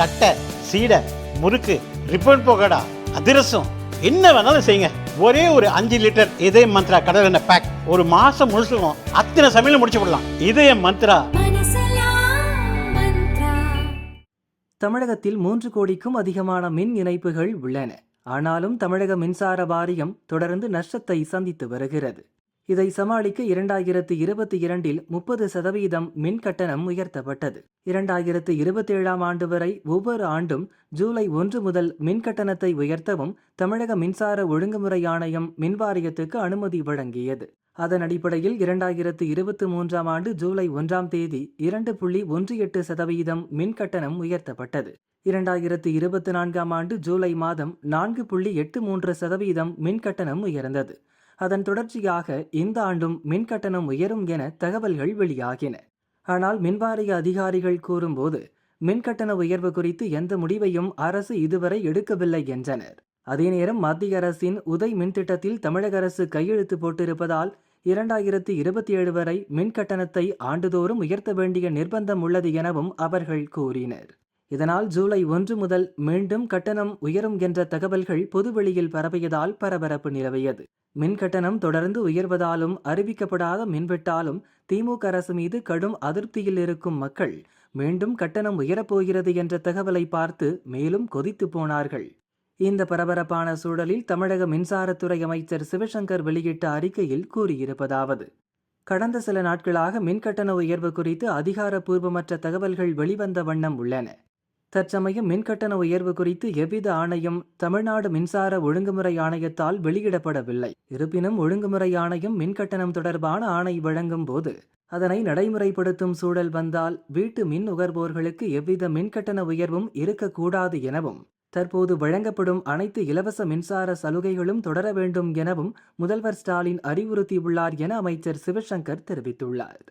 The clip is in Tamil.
தட்டை சீடை முறுக்கு ரிப்பன் போகடா அதிரசம் என்ன வேணாலும் செய்யுங்க. ஒரே ஒரு அஞ்சு லிட்டர் இதய மந்த்ரா கடல் எண்ணெய் பேக் ஒரு மாசம் முழுசுக்கும் அத்தனை சமையல் முடிச்சு விடலாம் இதய மந்த்ரா. தமிழகத்தில் மூன்று கோடிக்கும் அதிகமான மின் இணைப்புகள் உள்ளன. ஆனாலும் தமிழக மின்சார வாரியம் தொடர்ந்து நஷ்டத்தை சந்தித்து வருகிறது. இதை சமாளிக்க இரண்டாயிரத்து இருபத்தி இரண்டில் முப்பது சதவீதம் மின் கட்டணம் உயர்த்தப்பட்டது. இரண்டாயிரத்து இருபத்தேழாம் ஆண்டு வரை ஒவ்வொரு ஆண்டும் ஜூலை ஒன்று முதல் மின் கட்டணத்தை உயர்த்தவும் தமிழக மின்சார ஒழுங்குமுறை ஆணையம் மின்வாரியத்துக்கு அனுமதி வழங்கியது. அதன் அடிப்படையில் இரண்டாயிரத்து இருபத்தி மூன்றாம் ஆண்டு ஜூலை ஒன்றாம் தேதி இரண்டு புள்ளி ஒன்று எட்டு சதவீதம் மின் கட்டணம் உயர்த்தப்பட்டது. இரண்டாயிரத்து இருபத்தி நான்காம் ஆண்டு ஜூலை மாதம் நான்கு புள்ளி எட்டு மூன்று சதவீதம் மின் கட்டணம் உயர்ந்தது. அதன் தொடர்ச்சியாக இந்த ஆண்டும் மின் கட்டணம் உயரும் என தகவல்கள் வெளியாகின. ஆனால் மின்வாரிய அதிகாரிகள் கூறும்போது மின் கட்டண உயர்வு குறித்து எந்த முடிவையும் அரசு இதுவரை எடுக்கவில்லை என்றனர். அதே நேரம் மத்திய அரசின் உதய் மின் திட்டத்தில் தமிழக அரசு கையெழுத்து போட்டிருப்பதால் இரண்டாயிரத்தி இருபத்தி ஏழு வரை மின் கட்டணத்தை ஆண்டுதோறும் உயர்த்த வேண்டிய நிர்பந்தம் உள்ளது எனவும் அவர்கள் கூறினர். இதனால் ஜூலை ஒன்று முதல் மீண்டும் கட்டணம் உயரும் என்ற தகவல்கள் பொதுவெளியில் பரவியதால் பரபரப்பு நிலவியது. மின் கட்டணம் தொடர்ந்து உயர்வதாலும் அறிவிக்கப்படாத மின்வெட்டாலும் திமுக அரசு மீது கடும் அதிருப்தியில் இருக்கும் மக்கள் மீண்டும் கட்டணம் உயரப்போகிறது என்ற தகவலை பார்த்து மேலும் கொதித்து போனார்கள். இந்த பரபரப்பான சூழலில் தமிழக மின்சாரத்துறை அமைச்சர் சிவசங்கர் வெளியிட்ட அறிக்கையில் கூறியிருப்பதாவது கடந்த சில நாட்களாக மின்கட்டண உயர்வு குறித்து அதிகாரப்பூர்வமற்ற தகவல்கள் வெளிவந்த வண்ணம் உள்ளன. தற்சமயம் மின்கட்டண உயர்வு குறித்து எவ்வித ஆணையம் தமிழ்நாடு மின்சார ஒழுங்குமுறை ஆணையத்தால் வெளியிடப்படவில்லை. இருப்பினும் ஒழுங்குமுறை ஆணையம் மின்கட்டணம் தொடர்பான ஆணை வழங்கும் போது அதனை நடைமுறைப்படுத்தும் சூழல் வந்தால் வீட்டு மின் நுகர்வோர்களுக்கு எவ்வித மின்கட்டண உயர்வும் இருக்கக்கூடாது எனவும் தற்போது வழங்கப்படும் அனைத்து இலவச மின்சார சலுகைகளும் தொடர வேண்டும் எனவும் முதல்வர் ஸ்டாலின் அறிவுறுத்தியுள்ளார் என அமைச்சர் சிவசங்கர் தெரிவித்துள்ளார்.